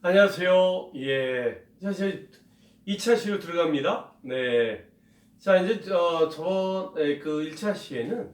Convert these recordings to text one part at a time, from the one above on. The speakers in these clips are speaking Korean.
안녕하세요. 예. 자, 이제 2차 시로 들어갑니다. 네. 자, 이제 어, 저번 에, 그 1차 시에는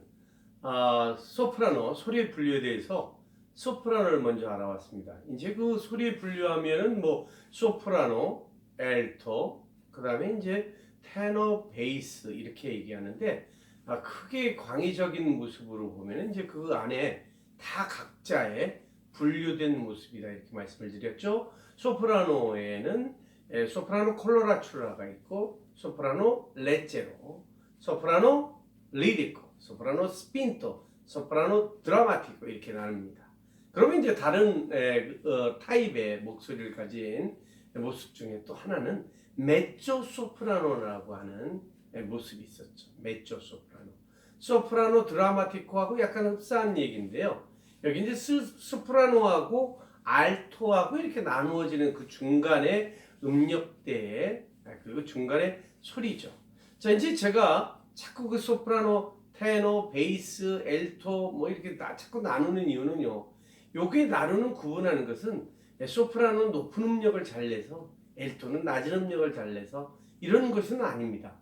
아, 소프라노 소리의 분류에 대해서 소프라노를 먼저 알아봤습니다. 이제 그 소리의 분류하면은 뭐 소프라노, 엘토, 그 다음에 이제 테너, 베이스 이렇게 얘기하는데 아, 크게 광의적인 모습으로 보면은 이제 그 안에 다 각자의 분류된 모습이다 이렇게 말씀을 드렸죠. 소프라노에는 에, 소프라노 콜로라츄라가 있고 소프라노 레제로, 소프라노 리디코, 소프라노 스핀토, 소프라노 드라마티코 이렇게 나눕니다. 그러면 이제 다른 에, 어, 타입의 목소리를 가진 모습 중에 또 하나는 메조 소프라노라고 하는 에, 모습이 있었죠. 메조 소프라노. 소프라노 드라마티코하고 약간 흡사한 얘기인데요. 여기 이제 스, 소프라노하고 알토하고 이렇게 나누어지는 그 중간에 음역대에 그리고 중간에 소리죠. 자 이제 제가 자꾸 그 소프라노, 테너, 베이스, 엘토 뭐 이렇게 나, 자꾸 나누는 이유는요. 여기에 나누는 구분하는 것은 소프라노는 높은 음역을 잘 내서 엘토는 낮은 음역을 잘 내서 이런 것은 아닙니다.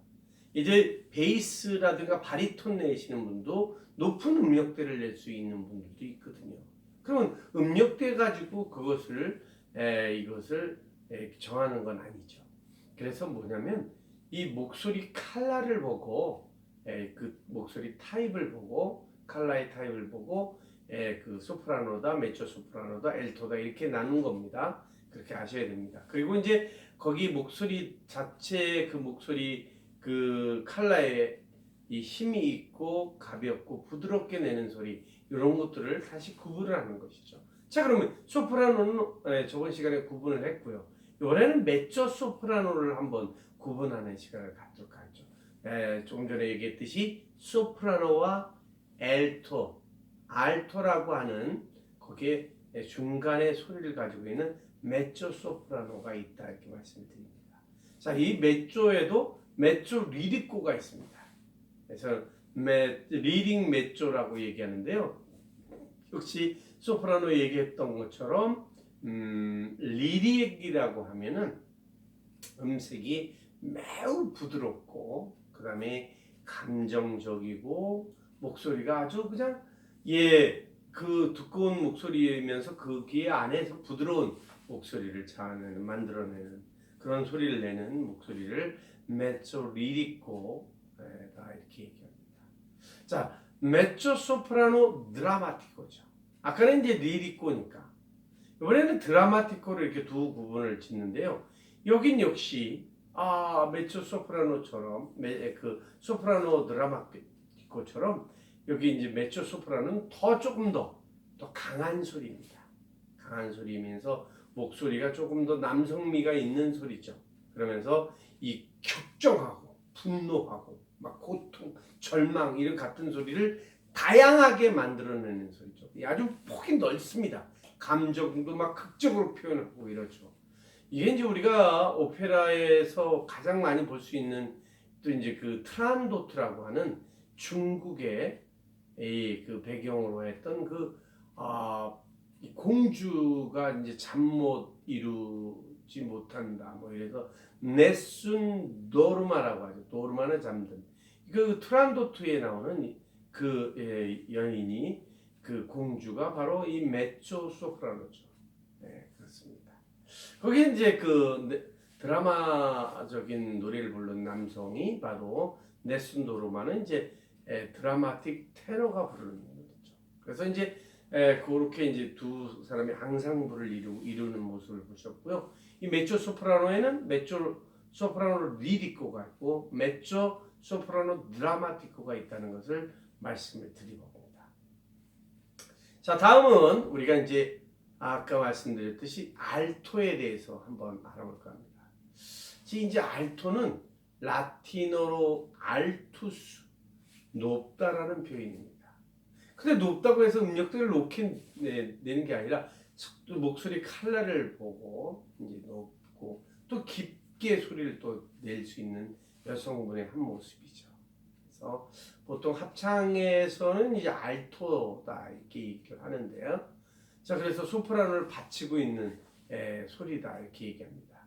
이제 베이스라든가 바리톤 내시는 분도 높은 음역대를 낼 수 있는 분들도 있거든요. 그러면 음역대 가지고 그것을 에, 이것을 에, 정하는 건 아니죠. 그래서 뭐냐면 이 목소리 칼라를 보고 에, 그 목소리 타입을 보고 칼라의 타입을 보고 에, 그 소프라노다, 메초 소프라노다, 엘토다 이렇게 나눈 겁니다. 그렇게 아셔야 됩니다. 그리고 이제 거기 목소리 자체 그 목소리 그 칼라에 이 힘이 있고 가볍고 부드럽게 내는 소리 이런 것들을 다시 구분을 하는 것이죠. 자 그러면 소프라노는 예, 저번 시간에 구분을 했고요. 이번에는 메조 소프라노를 한번 구분하는 시간을 갖도록 하죠. 예, 조금 전에 얘기했듯이 소프라노와 엘토, 알토라고 하는 거기에 중간에 소리를 가지고 있는 메조 소프라노가 있다 이렇게 말씀드립니다. 자, 이 메조에도 메조 리리코가 있습니다. 그래서 메, 리딩 메조라고 얘기하는데요. 역시 소프라노 얘기했던 것처럼 음, 리릭이라고 하면은 음색이 매우 부드럽고 그 다음에 감정적이고 목소리가 아주 그냥 예그 두꺼운 목소리이면서 거기에 안에서 부드러운 목소리를 자아내는 만들어내는 그런 소리를 내는 목소리를 메조 리리코 다 이렇게 얘기합니다. 자 메조 소프라노 드라마티코죠. 아까는 이제 리리코니까 이번에는 드라마티코를 이렇게 두 구분을 짓는데요. 여긴 역시 아 메조 소프라노처럼 메, 그 소프라노 드라마티코처럼 여기 이제 메조 소프라노는 더 조금 더 더 강한 소리입니다. 강한 소리면서 목소리가 조금 더 남성미가 있는 소리죠. 그러면서 이 격정하고 분노하고 막 고통, 절망 이런 같은 소리를 다양하게 만들어내는 소리죠. 아주 폭이 넓습니다. 감정도 막 극적으로 표현하고 이러죠. 이게 이제 우리가 오페라에서 가장 많이 볼 수 있는 또 이제 그 트란도트라고 하는 중국의 이그 배경으로 했던 그 아, 이 공주가 이제 잠 못 이루 지 못한다. 뭐 이래서 네순 도르마라고 하죠. 도르마는 잠든. 그 트란도트에 나오는 그 예, 여인이 그 공주가 바로 이 메초 소프라노죠. 네, 그렇습니다. 거기에 이제 그 네, 드라마적인 노래를 부른 남성이 바로 네순 도르마는 이제 에, 드라마틱 테너가 부르는 거죠. 그래서 이제 에, 그렇게 이제 두 사람이 앙상블을 이루, 이루는 모습을 보셨고요. 이 메초 소프라노에는 메초 소프라노 리디코가 있고 메초 소프라노 드라마티코가 있다는 것을 말씀을 드리봅니다. 자, 다음은 우리가 이제 아까 말씀드렸듯이 알토에 대해서 한번 알아볼까 합니다. 이제 알토는 라틴어로 알투스 높다라는 표현입니다. 근데 높다고 해서 음역대를 높게 내, 내는 게 아니라 목소리 칼라를 보고 이제 높고 또 깊게 소리를 또 낼 수 있는 여성분의 한 모습이죠. 그래서 보통 합창에서는 이제 알토다 이렇게 얘기를 하는데요. 자 그래서 소프라노를 받치고 있는 에, 소리다 이렇게 얘기합니다.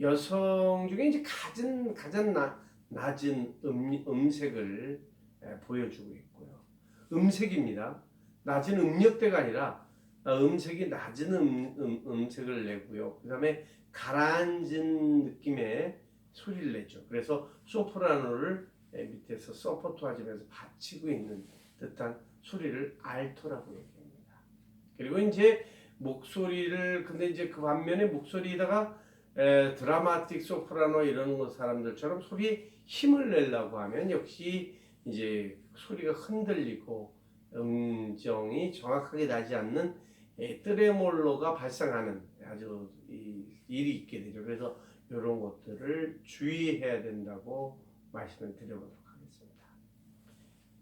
여성 중에 이제 가장 가장 나, 낮은 음, 음색을 에, 보여주고 있고요. 음색입니다. 낮은 음역대가 아니라 어, 음색이 낮은 음, 음, 음색을 내고요. 그 다음에 가라앉은 느낌의 소리를 내죠. 그래서 소프라노를 에, 밑에서 서포트 하면서 받치고 있는 듯한 소리를 알토라고 얘기합니다. 그리고 이제 목소리를 근데 이제 그 반면에 목소리에다가 에, 드라마틱 소프라노 이런 거 사람들처럼 소리에 힘을 내려고 하면 역시 이제 소리가 흔들리고 음정이 정확하게 나지 않는 에, 트레몰로가 발생하는 아주 이, 일이 있게 되죠. 그래서 이런 것들을 주의해야 된다고 말씀을 드려보도록 하겠습니다.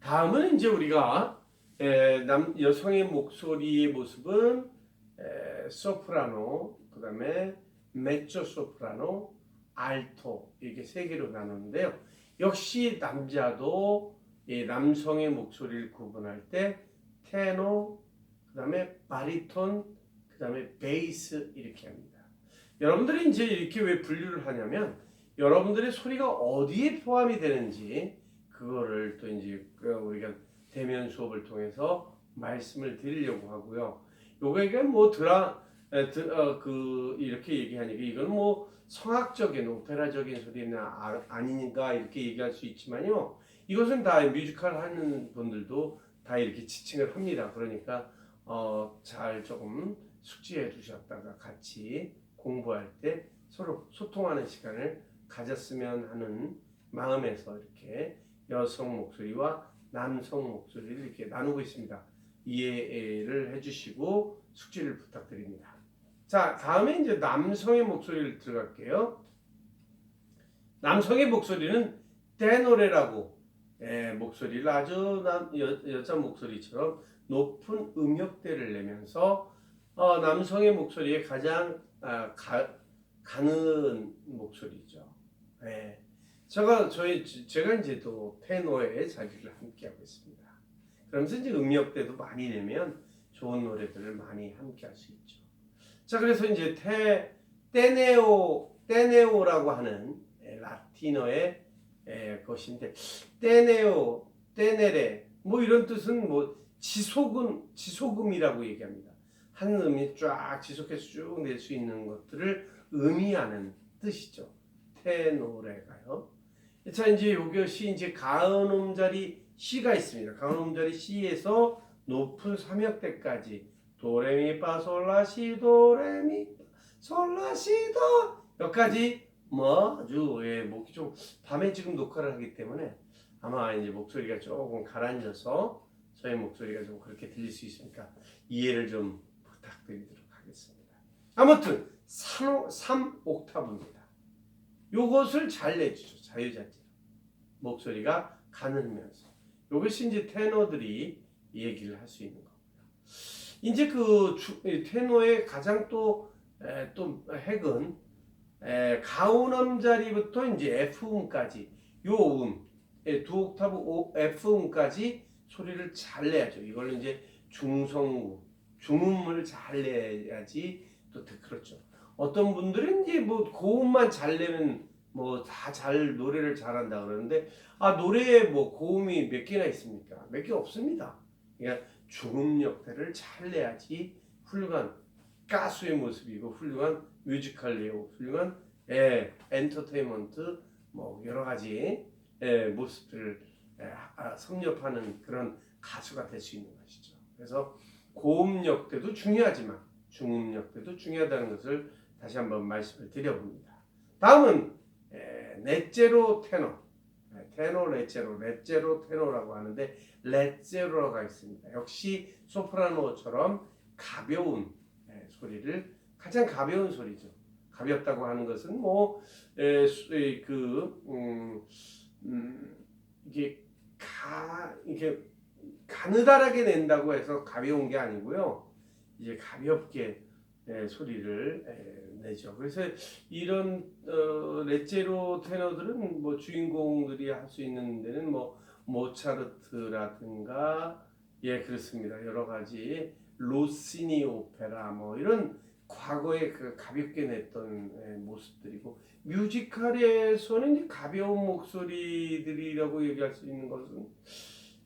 다음은 이제 우리가 에, 남 여성의 목소리의 모습은 에, 소프라노, 그 다음에 메조 소프라노, 알토 이렇게 세 개로 나누는데요. 역시 남자도 이 남성의 목소리를 구분할 때 테노, 그 다음에 바리톤, 그 다음에 베이스 이렇게 합니다. 여러분들이 이제 이렇게 왜 분류를 하냐면 여러분들의 소리가 어디에 포함이 되는지 그거를 또 이제 그 우리가 대면 수업을 통해서 말씀을 드리려고 하고요. 요게 뭐 드라 어, 그 이렇게 얘기하니까 이건 뭐 성악적인 오페라적인 소리나 아, 아니니까 이렇게 얘기할 수 있지만요. 이것은 다 뮤지컬 하는 분들도 다 이렇게 지칭을 합니다. 그러니까 어, 잘 조금 숙지해 두셨다가 같이 공부할 때 서로 소통하는 시간을 가졌으면 하는 마음에서 이렇게 여성 목소리와 남성 목소리를 이렇게 나누고 있습니다. 이해를 해주시고 숙지를 부탁드립니다. 자, 다음에 이제 남성의 목소리를 들어갈게요. 남성의 목소리는 때노래라고 예, 목소리를 아주 남, 여, 여자 목소리처럼 높은 음역대를 내면서 어, 남성의 목소리에 가장 아, 가, 가는 목소리죠. 예. 제가 저희 제가 이제 또 테노의 자리를 함께 하고 있습니다. 그러면서 이제 음역대도 많이 내면 좋은 노래들을 많이 함께 할 수 있죠. 자, 그래서 이제 테 떼네오 떼네오라고 하는 에, 라틴어의 에, 것인데 떼네오 떼네레 뭐 이런 뜻은 뭐 지속음 지속음이라고 얘기합니다. 한 음이 쫙 지속해서 쭉 낼 수 있는 것들을 의미하는 뜻이죠. 테노레가요. 자 이제 이것이 이제 가은음 자리 C가 있습니다. 가은음 자리 C에서 높은 삼역대까지 도레미파솔라시 도레미 솔라시도 여기까지 뭐 아주 예, 목이 좀 밤에 지금 녹화를 하기 때문에 아마 이제 목소리가 조금 가라앉아서 저의 목소리가 좀 그렇게 들릴 수 있으니까 이해를 좀 부탁드리도록 하겠습니다. 아무튼 3, 3옥타브입니다. 요것을 잘 내주죠. 자유자재로. 목소리가 가늘면서. 요것이 이제 테너들이 얘기를 할 수 있는 거고요. 이제 그 테너의 가장 또, 에, 또 핵은 에, 가운음 자리부터 이제 F음까지 요 음, 예, 두 옥타브 오, F음까지 소리를 잘 내야죠. 이걸 이제 중성우, 중음을 잘 내야지 또 그렇죠. 어떤 분들은 이제 뭐 고음만 잘 내면 뭐 다 잘 노래를 잘한다 그러는데 아 노래에 뭐 고음이 몇 개나 있습니까? 몇 개 없습니다. 그러니까 중음 역대를 잘 내야지 훌륭한 가수의 모습이고 훌륭한 뮤지컬 배우, 훌륭한 예, 엔터테인먼트 뭐 여러 가지 예, 모습들을 예, 아, 섭렵하는 그런 가수가 될 수 있는 것이죠. 그래서 고음 역 대도 중요하지만 중음 역 대도 중요하다는 것을 다시 한번 말씀을 드려봅니다. 다음은 에, 넷제로 테너, 에, 테너 레제로, 레제로 테너라고 하는데 레제로가 있습니다. 역시 소프라노처럼 가벼운 에, 소리를 가장 가벼운 소리죠. 가볍다고 하는 것은 뭐그 음, 음, 이게 가 이게 가느다랗게 낸다고 해서 가벼운 게 아니고요. 이제 가볍게 에, 소리를 에, 내죠. 그래서 이런 어, 레제로 테너들은 뭐 주인공들이 할 수 있는 데는 뭐 모차르트라든가 예 그렇습니다. 여러 가지 로시니 오페라 뭐 이런 과거에 그 가볍게 냈던 예, 모습들이고 뮤지컬에서는 이제 가벼운 목소리들이라고 얘기할 수 있는 것은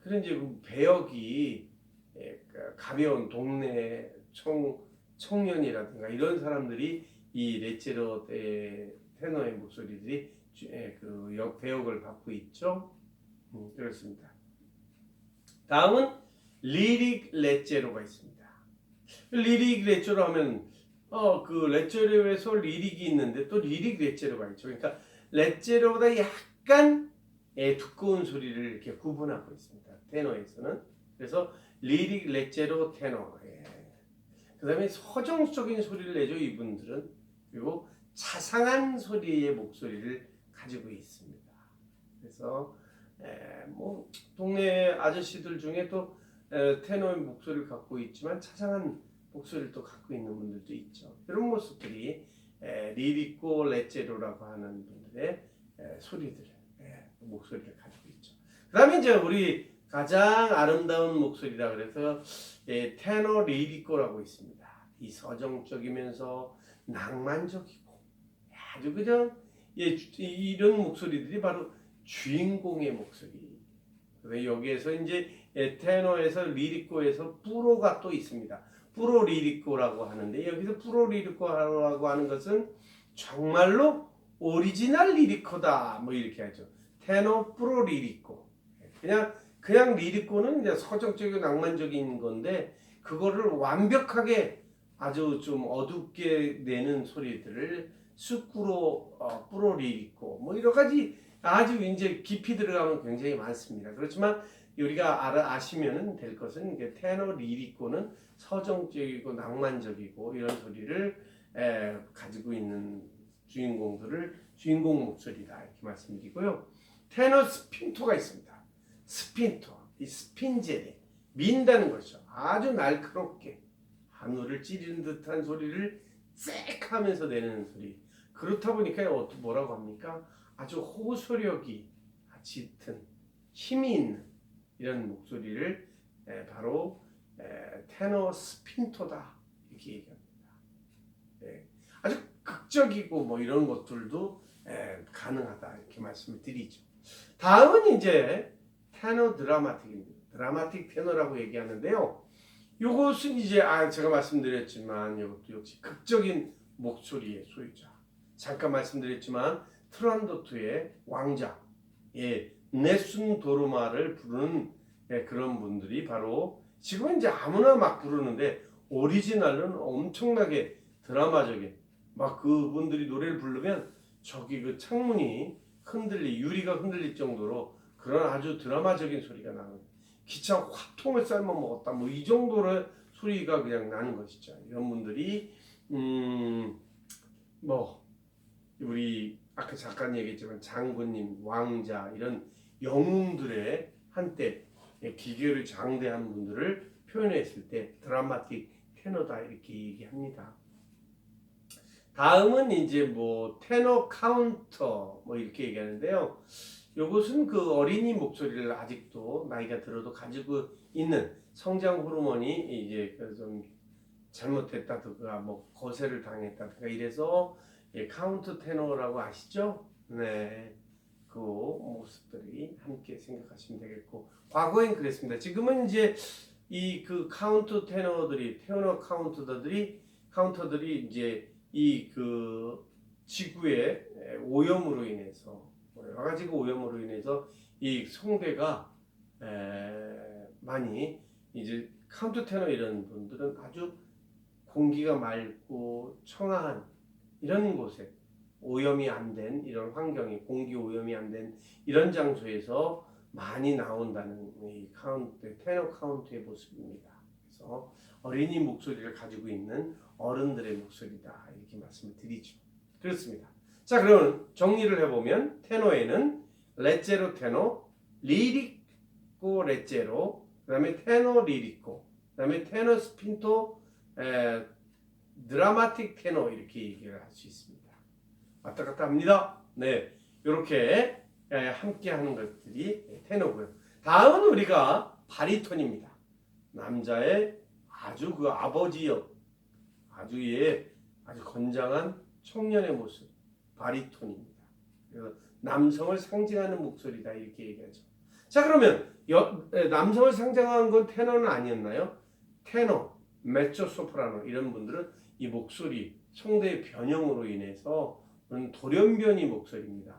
그런 이제 그 배역이 예, 그 가벼운 동네 청 청년이라든가 이런 사람들이 이 레제로 때 테너의 목소리들이 주- 예, 그 역, 배역을 받고 있죠. 음, 그렇습니다. 다음은 리릭 레제로가 있습니다. 리릭 레제로 하면 어 그 레제로에서 리릭이 있는데 또 리릭 레제로가 있죠. 그러니까 레제로보다 약간 예, 두꺼운 소리를 이렇게 구분하고 있습니다. 테너에서는 그래서 리릭 레제로 테너. 예. 그 다음에 서정적인 소리를 내죠 이분들은 그리고 자상한 소리의 목소리를 가지고 있습니다. 그래서 에, 뭐 동네 아저씨들 중에 또 에, 테너의 목소리를 갖고 있지만 자상한 목소리를 또 갖고 있는 분들도 있죠. 이런 모습들이 에, 리리코 레제로라고 하는 분들의 에, 소리들, 에, 목소리를 가지고 있죠. 그 다음에 이제 우리 가장 아름다운 목소리라 그래서 예, 테너 리리코라고 있습니다. 이 서정적이면서 낭만적이고 아주 그냥 예, 이런 목소리들이 바로 주인공의 목소리. 여기에서 이제 예, 테너에서 리리코에서 프로가 또 있습니다. 프로 리리코라고 하는데 여기서 프로 리리코라고 하는 것은 정말로 오리지널 리리코다 뭐 이렇게 하죠. 테너 프로 리리코. 그냥 그냥 리리코는 이제 서정적이고 낭만적인 건데 그거를 완벽하게 아주 좀 어둡게 내는 소리들을 스쿠로 어, 프로 리리코 뭐 여러 가지 아주 이제 깊이 들어가면 굉장히 많습니다. 그렇지만 우리가 알아 아시면 될 것은 테너 리리코는 서정적이고 낭만적이고 이런 소리를 에, 가지고 있는 주인공들을 주인공 목소리다 이렇게 말씀드리고요. 테너 스핀토가 있습니다. 스핀토 이 스핀젤에 민다는 것이죠. 아주 날카롭게 하늘을 찌르는 듯한 소리를 쎄 하면서 내는 소리. 그렇다 보니까 뭐라고 합니까? 아주 호소력이 짙은 힘이 있는 이런 목소리를 에, 바로 에, 테너 스핀토다 이렇게 얘기합니다. 예, 아주 극적이고 뭐 이런 것들도 에, 가능하다 이렇게 말씀을 드리죠. 다음은 이제 테너 드라마틱입니다. 드라마틱 테너라고 얘기하는데요. 이것은 이제 아 제가 말씀드렸지만 이것도 역시 극적인 목소리의 소유자. 잠깐 말씀드렸지만 트란도트의 왕자, 예, 네순 도르마를 부르는 예, 그런 분들이 바로 지금은 이제 아무나 막 부르는데 오리지널은 엄청나게 드라마적인 막 그분들이 노래를 부르면 저기 그 창문이 흔들리 유리가 흔들릴 정도로 그런 아주 드라마적인 소리가 나는 기차 화통을 삶아 먹었다 뭐 이 정도의 소리가 그냥 나는 것이죠. 이런 분들이 음뭐 우리 아까 잠깐 얘기했지만 장군님, 왕자 이런 영웅들의 한때 기계를 장대한 분들을 표현했을 때 드라마틱 테너다 이렇게 얘기합니다. 다음은 이제 뭐 테너 카운터 뭐 이렇게 얘기하는데요. 이것은 그 어린이 목소리를 아직도 나이가 들어도 가지고 있는 성장 호르몬이 이제 그좀 잘못됐다든가 뭐 거세를 당했다든가 이래서 예, 카운트 테너라고 아시죠? 네. 그 모습들이 함께 생각하시면 되겠고 과거엔 그랬습니다. 지금은 이제 이 그 카운트 테너들이 테너 카운터들이 카운터들이 이제 이 그 지구의 에, 오염으로 인해서 뭐 여러 가지 그 오염으로 인해서 이 성대가 에, 많이 이제 카운트 테너 이런 분들은 아주 공기가 맑고 청아한 이런 곳에 오염이 안 된 이런 환경이 공기 오염이 안 된 이런 장소에서 많이 나온다는 이 카운트 테너 카운트의 모습입니다. 그래서 어린이 목소리를 가지고 있는 어른들의 목소리다 이렇게 말씀을 드리죠. 그렇습니다. 자 그러면 정리를 해보면 테너에는 레제로 테너, 리리코 레제로, 그다음에 테너 리리코, 그다음에 테너 스핀토, 에, 드라마틱 테너 이렇게 얘기를 할 수 있습니다. 왔다 갔다 합니다. 네, 이렇게 함께 하는 것들이 테너고요. 다음은 우리가 바리톤입니다. 남자의 아주 그 아버지 역, 아주 예 아주 건장한 청년의 모습, 바리톤입니다. 남성을 상징하는 목소리다 이렇게 얘기하죠. 자 그러면 여, 에, 남성을 상징하는 건 테너는 아니었나요? 테너, 메조 소프라노 이런 분들은 이 목소리 성대의 변형으로 인해서 그런 돌연변이 목소리입니다.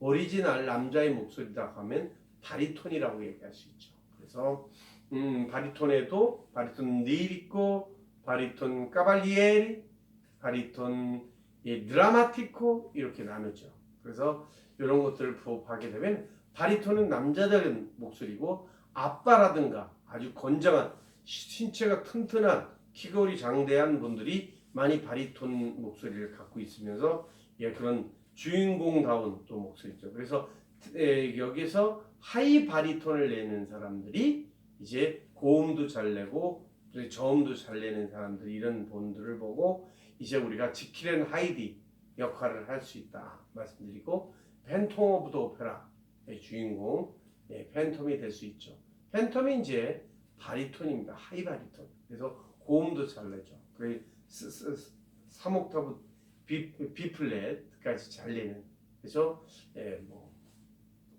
오리지널 남자의 목소리다 하면 바리톤이라고 얘기할 수 있죠. 그래서 음, 바리톤에도 바리톤 리리코, 바리톤 까발리에리, 바리톤 예, 드라마티코 이렇게 나누죠. 그래서 이런 것들을 부업하게 되면 바리톤은 남자적인 목소리고 아빠라든가 아주 건장한 신체가 튼튼한 키거리 장대한 분들이 많이 바리톤 목소리를 갖고 있으면서 예, 그런 주인공다운 또 목소리죠. 그래서 에, 여기서 하이 바리톤을 내는 사람들이 이제 고음도 잘 내고 또 저음도 잘 내는 사람들 이런 분들을 보고 이제 우리가 지킬앤 하이디 역할을 할 수 있다 말씀드리고 팬톰 오브 더 오페라의 주인공 예, 팬톰이 될 수 있죠. 팬톰이 이제 바리톤입니다. 하이 바리톤. 그래서 고음도 잘 내죠. 그 3옥타브 B, B 플랫까지 잘 내는. 그래서 예, 뭐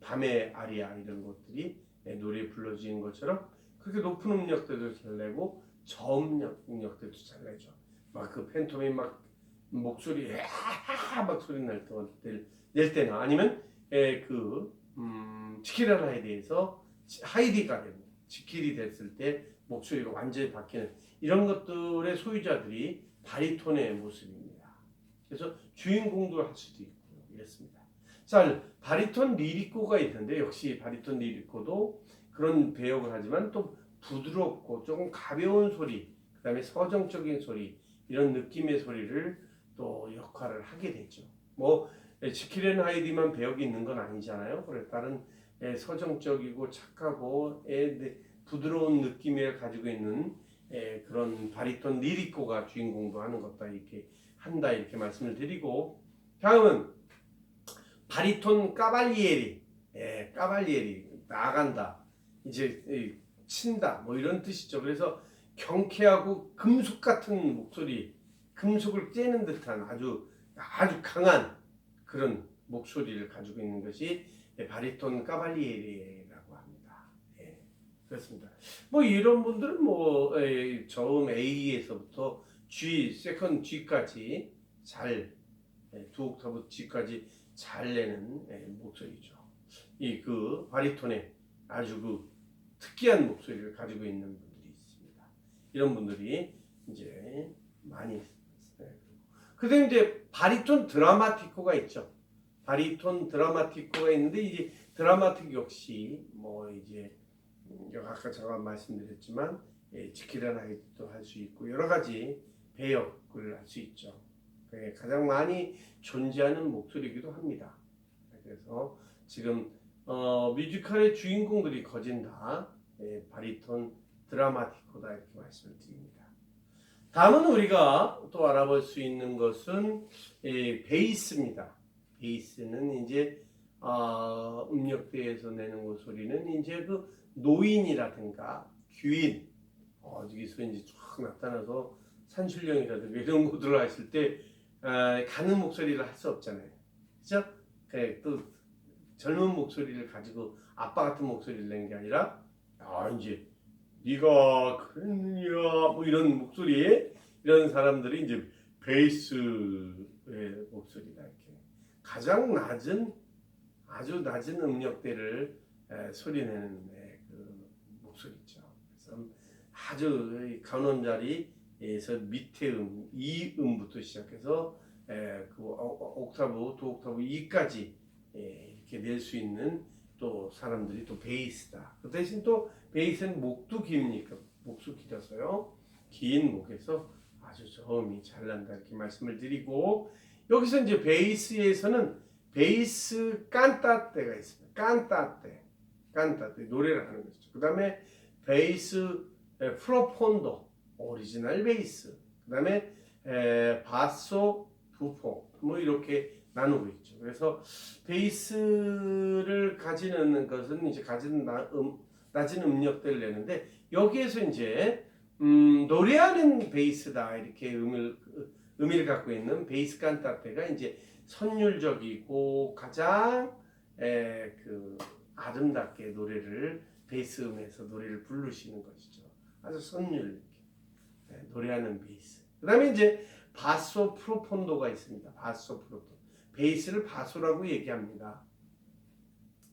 밤의 아리아 이런 것들이 예, 노래 불러지는 것처럼 그렇게 높은 음역대도 잘 내고 저음역 음역대도 잘 내죠. 막 그 팬톰이 막 목소리 막 소리 날때낼 때나 아니면 예, 그 음, 치키라 하이디에서 하이디가 되고 지킬이 됐을 때 목소리가 완전히 바뀌는 이런 것들의 소유자들이 바리톤의 모습입니다. 그래서 주인공도 할 수도 있고 이랬습니다. 자, 바리톤 리리코가 있는데 역시 바리톤 리리코도 그런 배역을 하지만 또 부드럽고 조금 가벼운 소리, 그다음에 서정적인 소리 이런 느낌의 소리를 또 역할을 하게 되죠. 뭐 지킬앤 하이디만 배역이 있는 건 아니잖아요. 그래 다른 예, 서정적이고 착하고 예, 부드러운 느낌을 가지고 있는 예, 그런 바리톤 리리코가 주인공도 하는 것다 이렇게 한다 이렇게 말씀을 드리고 다음은 바리톤 까발리에리 예, 까발리에리 나간다 이제 예, 친다 뭐 이런 뜻이죠. 그래서 경쾌하고 금속 같은 목소리, 금속을 째는 듯한 아주 아주 강한 그런 목소리를 가지고 있는 것이 바리톤 까발리에리라고 합니다. 예, 그렇습니다. 뭐 이런 분들은 뭐 에, 저음 A에서부터 G, 세컨 G까지 잘, 예, 두 옥타브 G까지 잘 내는 예, 목소리죠. 이 그 바리톤의 아주 그 특이한 목소리를 가지고 있는 분들이 있습니다. 이런 분들이 이제 많이 있어요. 그다음 이제 바리톤 드라마티코가 있죠. 바리톤 드라마티코가 있는데 이제 드라마틱 역시 뭐 이제 아까 제가 말씀드렸지만 예, 지키라는 아이도 할 수 있고 여러 가지 배역을 할 수 있죠. 예, 가장 많이 존재하는 목소리이기도 합니다. 그래서 지금 어, 뮤지컬의 주인공들이 거진 다 예, 바리톤 드라마티코다 이렇게 말씀을 드립니다. 다음은 우리가 또 알아볼 수 있는 것은 예, 베이스입니다. 베이스는 이제 어, 음역대에서 내는 그 소리는 이제 그 노인이라든가 귀인 어디서 이제 쫙 나타나서 산출령이라든가 이런 것들을 하실 때 어, 가는 목소리를 할 수 없잖아요. 그죠? 그, 또 젊은 목소리를 가지고 아빠 같은 목소리를 낸게 아니라 아 이제 네가 그랬느냐 뭐 이런 목소리 이런 사람들이 이제 베이스의 목소리다 이렇게 가장 낮은 아주 낮은 음역대를 에, 소리내는 에, 그 목소리죠. 그래서 아주 간원자리 에서 밑에 음, 이 음부터 시작해서 에, 그 오- 오- 옥타브 두 옥타브 이까지 에, 이렇게 낼 수 있는 또 사람들이 또 베이스다. 그 대신 또 베이스는 목도 기니까 목도 길어서요. 긴 목에서 아주 저음이 잘 난다 이렇게 말씀을 드리고 여기서 이제 베이스에서는 베이스 깐따떼가 있습니다. 깐따떼, 깐따떼 노래를 하는 것이죠. 그 다음에 베이스 에, 프로폰도 오리지널 베이스, 그 다음에 바소 부포 뭐 이렇게 나누고 있죠. 그래서 베이스를 가지는 것은 이제 가진 나, 음, 낮은 음역대를 내는데 여기에서 이제 음, 노래하는 베이스다 이렇게 음을 의미를 갖고 있는 베이스 칸타테가 이제 선율적이고 가장 에, 그 아름답게 노래를 베이스 음에서 노래를 부르시는 것이죠. 아주 선율 노래하는 베이스. 그 다음에 이제 바소 프로폰도가 있습니다. 바소 프로폰. 베이스를 바소라고 얘기합니다.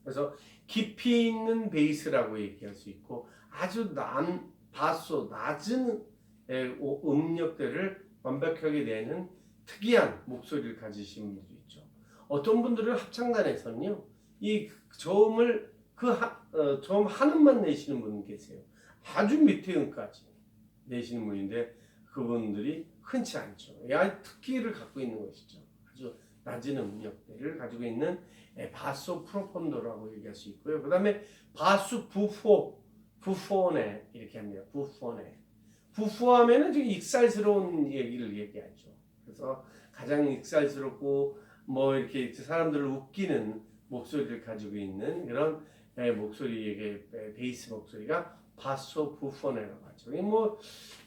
그래서 깊이 있는 베이스라고 얘기할 수 있고 아주 난 바소 낮은 음역대를 완벽하게 내는 특이한 목소리를 가지신 분들이 있죠. 어떤 분들은 합창단에서는요, 이 저음을 그 하, 어, 저음 한 음만 내시는 분 계세요. 아주 밑에 음까지 내시는 분인데 그분들이 흔치 않죠. 야 특기를 갖고 있는 것이죠. 아주 낮은 음역대를 가지고 있는 에, 바소 프로폰도라고 얘기할 수 있고요. 그 다음에 바수 부포, 부포네 이렇게 합니다. 부포네. 부포하면은 좀 익살스러운 얘기를 얘기하죠. 그래서 가장 익살스럽고 뭐 이렇게 사람들을 웃기는 목소리를 가지고 있는 그런 에, 목소리에게 에, 베이스 목소리가 바소 부포네라고 하죠. 이뭐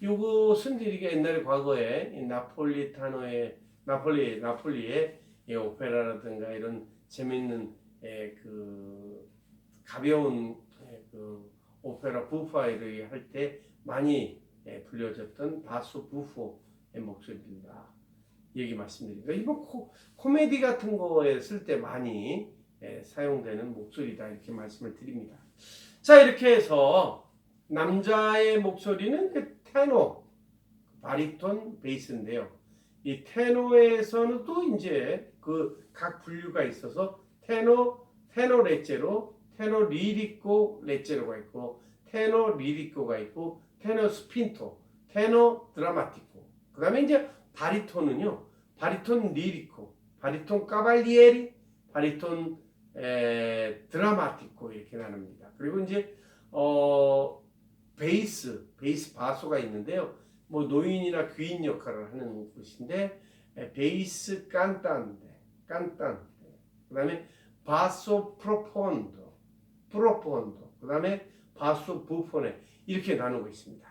요것은 이게 옛날에 과거에 이 나폴리타노의 나폴리 나폴리의 이 오페라라든가 이런 재밌는 에, 그 가벼운 에, 그 오페라 부파이를 할 때 많이 에, 불려졌던 바소 부포의 목소리입니다. 얘기 말씀드립니다. 이거 코, 코미디 같은 거에 쓸 때 많이 에, 사용되는 목소리다 이렇게 말씀을 드립니다. 자 이렇게 해서 남자의 목소리는 그 테너, 바리톤, 베이스인데요. 이 테너에서는 또 이제 그 각 분류가 있어서 테너, 테너 레제로, 테너 리리코 레제로가 있고, 테너 리리코가 있고, 테너 스핀토, 테너 드라마티코. 그 다음에 이제 바리톤은요, 바리톤 리리코, 바리톤 까발리에리, 바리톤 에, 드라마티코 이렇게 나눕니다. 그리고 이제 어 베이스, 베이스 바소가 있는데요. 뭐 노인이나 귀인 역할을 하는 곳인데 에, 베이스 깐탄데, 깐탄데. 그다음에 바소 프로폰도, 프로폰도. 그다음에 바소 부포네 이렇게 나누고 있습니다.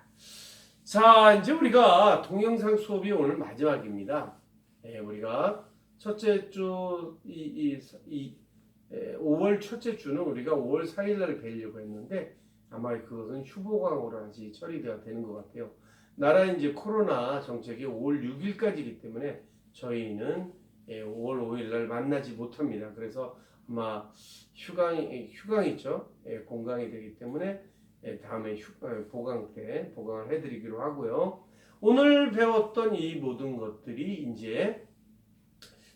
자, 이제 우리가 동영상 수업이 오늘 마지막입니다. 예, 우리가 첫째 주, 이, 이, 이, 에, 5월 첫째 주는 우리가 5월 4일 날 뵈려고 했는데 아마 그것은 아직 처리되어 되는 것 같아요. 나라 이제 코로나 정책이 5월 6일까지이기 때문에 저희는 예, 5월 5일 날 만나지 못합니다. 그래서 아마 휴강이 휴강 있죠. 예, 공강이 되기 때문에 예, 다음에 휴, 어, 보강 때 보강을 해드리기로 하고요. 오늘 배웠던 이 모든 것들이 이제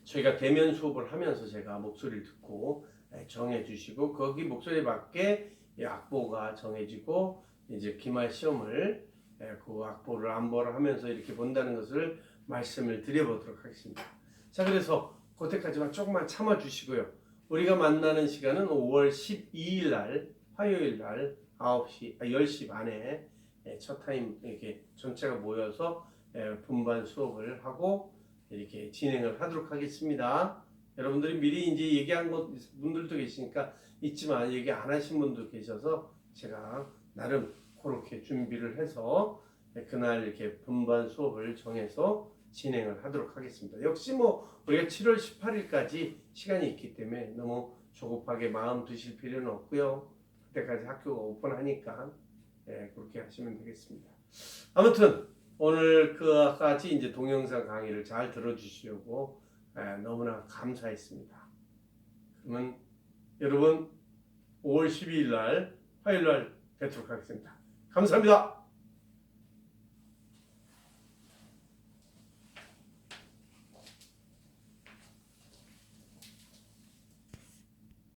저희가 대면 수업을 하면서 제가 목소리를 듣고 예, 정해주시고 거기 목소리에 맞게 이 악보가 정해지고 이제 기말 시험을 예, 그 악보를 안보를 하면서 이렇게 본다는 것을 말씀을 드려보도록 하겠습니다. 자 그래서 그때까지만 조금만 참아 주시고요. 우리가 만나는 시간은 5월 12일 날 화요일 날 9시, 아, 10시 반에 예, 첫 타임 이렇게 전체가 모여서 예, 분반 수업을 하고 이렇게 진행을 하도록 하겠습니다. 여러분들이 미리 이제 얘기한 것 분들도 계시니까 있지만 얘기 안 하신 분도 계셔서 제가 나름 그렇게 준비를 해서 예, 그날 이렇게 분반 수업을 정해서 진행을 하도록 하겠습니다. 역시 뭐 우리가 7월 18일까지 시간이 있기 때문에 너무 조급하게 마음 드실 필요는 없고요. 그때까지 학교가 오픈하니까 예, 그렇게 하시면 되겠습니다. 아무튼 오늘까지 이제 동영상 강의를 잘 들어주시려고 예, 너무나 감사했습니다. 그러면 여러분 5월 12일 날 화요일 날 뵙도록 하겠습니다. 감사합니다.